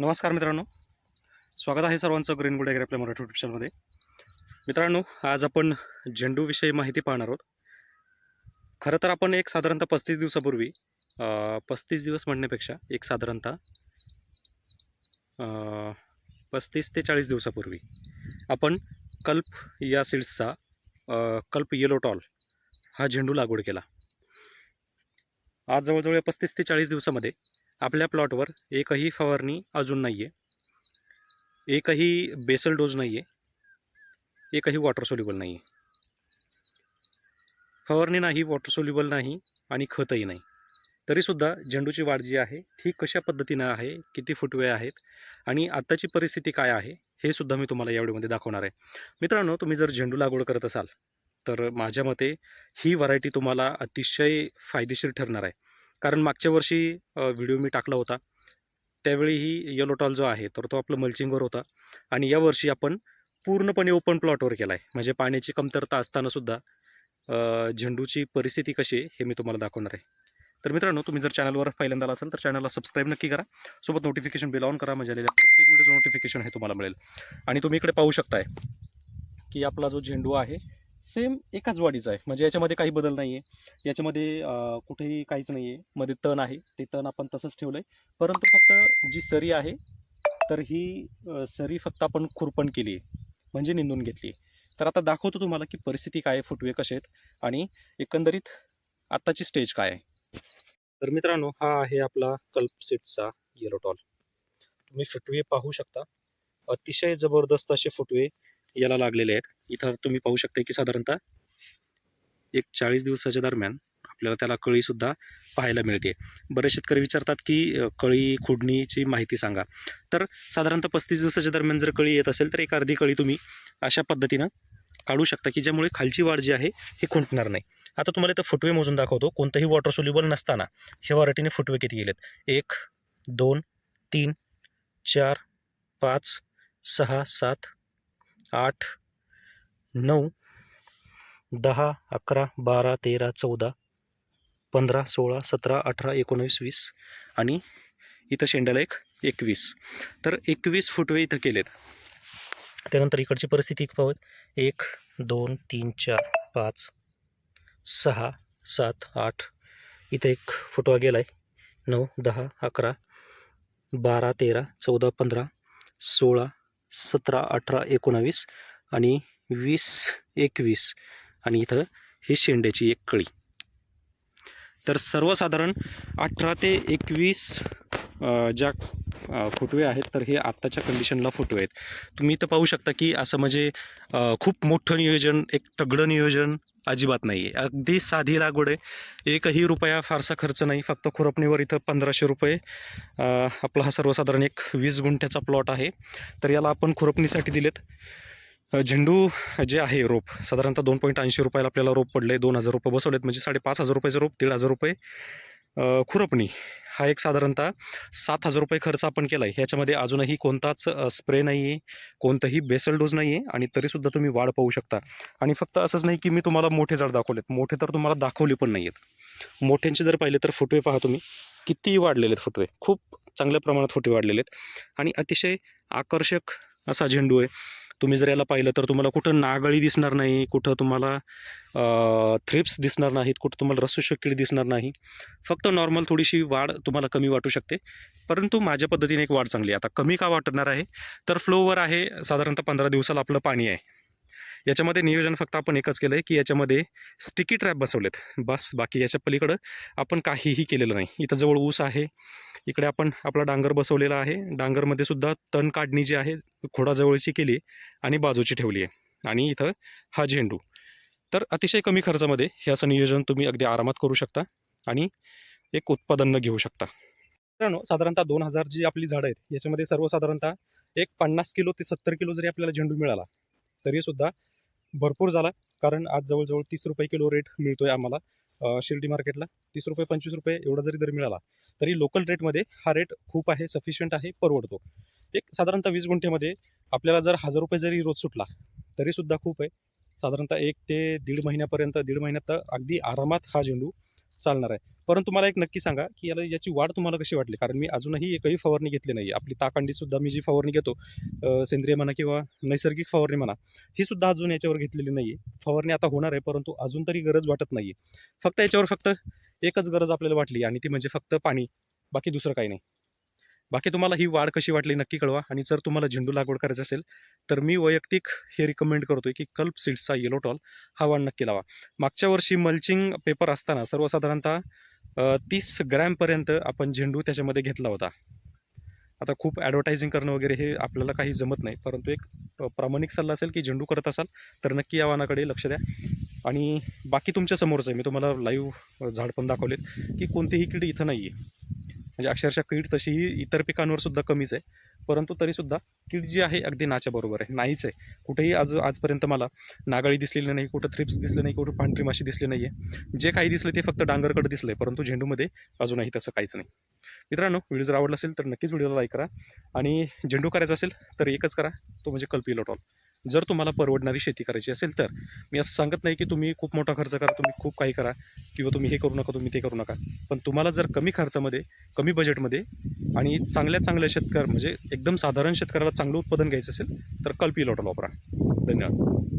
नमस्कार मित्रांनो. स्वागत आहे सर्वांचं ग्रीन गुड ॲग्री आपल्या मराठी युट्यूब चॅनलमध्ये मित्रांनो आज आपण झेंडूविषयी माहिती पाहणार आहोत. खरं तर आपण एक साधारणतः पस्तीस दिवसापूर्वी पस्तीस दिवस म्हणण्यापेक्षा एक साधारणतः पस्तीस ते चाळीस दिवसापूर्वी आपण कल्प या सीड्सचा कल्प येलो टॉल हा झेंडू लागवड केला. आज जवळजवळ पस्तीस ते चाळीस दिवसामध्ये आपल्या प्लॉटवर एकही फवारणी अजून नाही आहे एकही बेसल डोज नाही आहे एकही वॉटर सोल्युबल नाही आहे फवारणी नाही वॉटर सोल्युबल नाही आणि खतही नाही. तरीसुद्धा झेंडूची वाढ जी आहे ती कशा पद्धतीनं आहे किती फुटवे आहेत आणि आत्ताची परिस्थिती काय आहे हे सुद्धा मी तुम्हाला या व्हिडिओमध्ये दाखवणार आहे. मित्रांनो तुम्ही जर झेंडू लागवड करत असाल तर माझ्या मते ही व्हरायटी तुम्हाला अतिशय फायदेशीर ठरणार आहे. कारण मागच्या वर्षी व्हिडिओ मी टाकला होता. त्यावेळीही येलो टॉल जो आहे तर तो आपलं मल्चिंगवर होता. आणि यावर्षी आपण पूर्णपणे ओपन प्लॉटवर केला आहे म्हणजे पाण्याची कमतरता असतानासुद्धा झेंडूची परिस्थिती कशी आहे हे मी तुम्हाला दाखवणार आहे. तर मित्रांनो तुम्ही जर चॅनलवर पहिल्यांदा आला असाल तर चॅनलला सबस्क्राईब नक्की करा. सोबत नोटिफिकेशन बिल ऑन करा म्हणजे आलेल्या प्रत्येक व्हिडिओचं नोटिफिकेशन हे तुम्हाला मिळेल. आणि तुम्ही इकडे पाहू शकताय की आपला जो झेंडू आहे सेम एकाच वाढीचा आहे. म्हणजे याच्यामध्ये काही बदल नाही आहे याच्यामध्ये कुठेही काहीच नाही आहे मध्ये तण आहे. ते तण आपण तसंच ठेवलं आहे परंतु फक्त जी सरी आहे तर ही सरी फक्त आपण खुरपण केली आहे म्हणजे निंदून घेतली तर आता दाखवतो तुम्हाला की परिस्थिती काय आहे फुटवे कसे आहेत आणि एकंदरीत आत्ताची स्टेज काय आहे. तर मित्रांनो हा आहे आपला कल्प सेटचा येलो टॉल तुम्ही फुटवे पाहू शकता. अतिशय जबरदस्त असे फुटवे याला लागलेले आहेत. इथं तुम्ही पाहू शकता की साधारणतः एक चाळीस दिवसाच्या दरम्यान आपल्याला त्याला कळीसुद्धा पाहायला मिळते. बरेच शेतकरी विचारतात की कळी खुडणीची माहिती सांगा. तर साधारणतः पस्तीस दिवसाच्या दरम्यान जर कळी येत असेल तर एक अर्धी कळी तुम्ही अशा पद्धतीनं काढू शकता की ज्यामुळे खालची वाढ जी आहे हे खुंटणार नाही. आता तुम्हाला इथं फुटवे मोजून दाखवतो. कोणतंही वॉटर सोल्युबल नसताना हे वरायटीने फुटवे किती गेलेत? एक दोन तीन चार पाच सहा सात आठ नऊ दहा अकरा बारा तेरा चौदा पंधरा सोळा सतरा अठरा एकोणवीस वीस आणि इथं शेंड्याला एक एकवीस. तर एकवीस फुटवे इथं केलेत. त्यानंतर इकडची परिस्थिती पाहत एक दोन तीन चार पाच सहा सात आठ. इथं एक फुटवा गेला आहे नऊ दहा अकरा बारा तेरा चौदा पंधरा सोळा सतरा अठरा एकोणावीस आणि वीस एकवीस आणि इथं ही शेंड्याची एक कळी. तर सर्वसाधारण अठरा ते एकवीस ज्या फोटोवे आहेत तर हे आत्ताच्या कंडिशनला फोटो आहेत. तुम्ही इथं पाहू शकता की असं म्हणजे खूप मोठं नियोजन एक तगडं नियोजन अजिबात नाही आहे अगदी साधी लागवड आहे. एकही रुपया फारसा खर्च नाही. फक्त खुरपणीवर इथं पंधराशे रुपये आपला हा सर्वसाधारण एक वीस गुंठ्याचा प्लॉट आहे. तर याला आपण खुरपणीसाठी दिलेत. झेंडू जे आहे रोप साधारणतः दोन पॉईंट ऐंशी रुपयाला आपल्याला रोप पडले दोन हजार रुपये बसवलेत. म्हणजे साडेपाच हजार रुपयाचं रोप दीड हजार रुपये. खुरपणी हा एक साधारणतः सात हजार रुपये खर्च आपण केला आहे ह्याच्यामध्ये अजूनही कोणताच स्प्रे नाही आहे कोणतंही बेसल डोज नाही आहे आणि तरीसुद्धा तुम्ही वाढ पाहू शकता. आणि फक्त असंच नाही की मी तुम्हाला मोठे झाड दाखवलेत मोठे तर तुम्हाला दाखवले पण नाही आहेत मोठ्यांचे जर पाहिले तर फुटवे पहा तुम्ही. किती वाढलेले आहेत फुटवे. खूप चांगल्या प्रमाणात फुटवे वाढलेले आहेत. आणि अतिशय आकर्षक असा झेंडू आहे. तुम्ही जर याला पाहिलं तर तुम्हाला कुठं नागळी दिसणार नाही कुठं तुम्हाला थ्रिप्स दिसणार नाहीत कुठं तुम्हाला रस्सुशक्कीड दिसणार नाही. फक्त नॉर्मल थोडीशी वाढ तुम्हाला कमी वाटू शकते. परंतु माझ्या पद्धतीने एक वाढ चांगली आहे. आता कमी का वाटणार आहे? तर फ्लोवर आहे. साधारणतः पंधरा दिवसाला आपलं पाणी आहे. याच्यामध्ये नियोजन फक्त आपण एकच केलं आहे की याच्यामध्ये स्टिकी ट्रॅप बसवलेत. बस बाकी याच्या पलीकडं आपण काहीही केलेलं नाही. इथं जवळ ऊस आहे. इकडे आपण आपला डांगर बसवलेला आहे. डांगरमध्ये सुद्धा तण काढणी जी आहे खोडाजवळची केली आणि बाजूची ठेवली आहे. आणि इथं हा झेंडू. तर अतिशय कमी खर्चामध्ये हे असं नियोजन तुम्ही अगदी आरामात करू शकता आणि एक उत्पादन घेऊ शकता. मित्रांनो साधारणतः दोन हजार जी आपली झाडं आहेत याच्यामध्ये सर्वसाधारणतः एक पन्नास किलो ते सत्तर किलो जरी आपल्याला झेंडू मिळाला तरीसुद्धा भरपूर झाला. कारण आज जवळजवळ तीस रुपये किलो रेट मिळतो आहे आम्हाला शिर्डी मार्केटला तीस रुपये पंचवीस रुपये एवढा जरी दर मिळाला तरी लोकल रेटमध्ये हा रेट खूप आहे सफिशियंट आहे परवडतो. एक साधारणतः वीस गुंठेमध्ये आपल्याला जर हजार रुपये जरी रोज सुटला तरीसुद्धा खूप आहे. साधारणतः एक ते दीड महिन्यापर्यंत दीड महिन्यात अगदी आरामात हा झेंडू चालणार आहे. परंतु मला एक नक्की सांगा की याला याची वाढ तुम्हाला कशी वाटली? कारण मी अजूनही एकही फवारणी घेतली नाही. आपली ताकांडीसुद्धा मी जी फवारणी घेतो सेंद्रिय म्हणा किंवा नैसर्गिक फवारणी म्हणा ही सुद्धा अजून याच्यावर घेतलेली नाही आहे फवारणी आता होणार आहे परंतु अजून तरी गरज वाटत नाही आहे फक्त याच्यावर फक्त एकच गरज आपल्याला वाटली आणि ती म्हणजे फक्त पाणी. बाकी दुसरं काही नाही. बाकी तुम्हाला ही वाढ कशी वाटली नक्की कळवा. आणि जर तुम्हाला झेंडू लागवड करायचं असेल तर मी वैयक्तिक हे रिकमेंड करतोय की कल्प सीड्सचा येलो टॉल हा वाण नक्की लावा. मागच्या वर्षी मल्चिंग पेपर असताना सर्वसाधारणतः तीस ग्रॅमपर्यंत आपण झेंडू त्याच्यामध्ये घेतला होता. आता खूप ॲडव्हर्टायझिंग करणं वगैरे हे आपल्याला काही जमत नाही परंतु एक प्रामाणिक सल्ला असेल की झेंडू करत असाल तर नक्की या वाणाकडे लक्ष द्या. आणि बाकी तुमच्यासमोरच आहे मी तुम्हाला लाईव्ह झाड पण दाखवलेत की कोणतीही कीड इथं नाही आहे म्हणजे अक्षरशः कीड तशीही इतर पिकांवर सुद्धा कमीच आहे. परंतु तरीसुद्धा कीड जी आहे अगदी नाच्या बरोबर आहे. नाहीच आहे. कुठेही आज आजपर्यंत मला नागाळी दिसलेली नाही कुठं थ्रिप्स दिसले नाही कुठं पांढरी माशी दिसली नाही आहे जे काही दिसलं ते फक्त डांगरकडे दिसलं आहे परंतु झेंडूमध्ये अजूनही तसं काहीच नाही. मित्रांनो व्हिडिओ जर आवडला असेल तर नक्कीच व्हिडिओला लाईक करा आणि झेंडू करायचा असेल तर एकच करा तो म्हणजे कल्पी लोटॉल जर तुम्हाला परवडणारी शेती करायची असेल तर. मी असं सांगत नाही की तुम्ही खूप मोठा खर्च करा तुम्ही खूप काही करा किंवा तुम्ही हे करू नका तुम्ही ते करू नका. पण तुम्हाला जर कमी खर्चामध्ये कमी बजेटमध्ये आणि चांगल्या चांगल्या शेतकऱ्या म्हणजे एकदम साधारण शेतकऱ्याला चांगलं उत्पादन घ्यायचं असेल तर कल्पी लॉटल वापरा. धन्यवाद.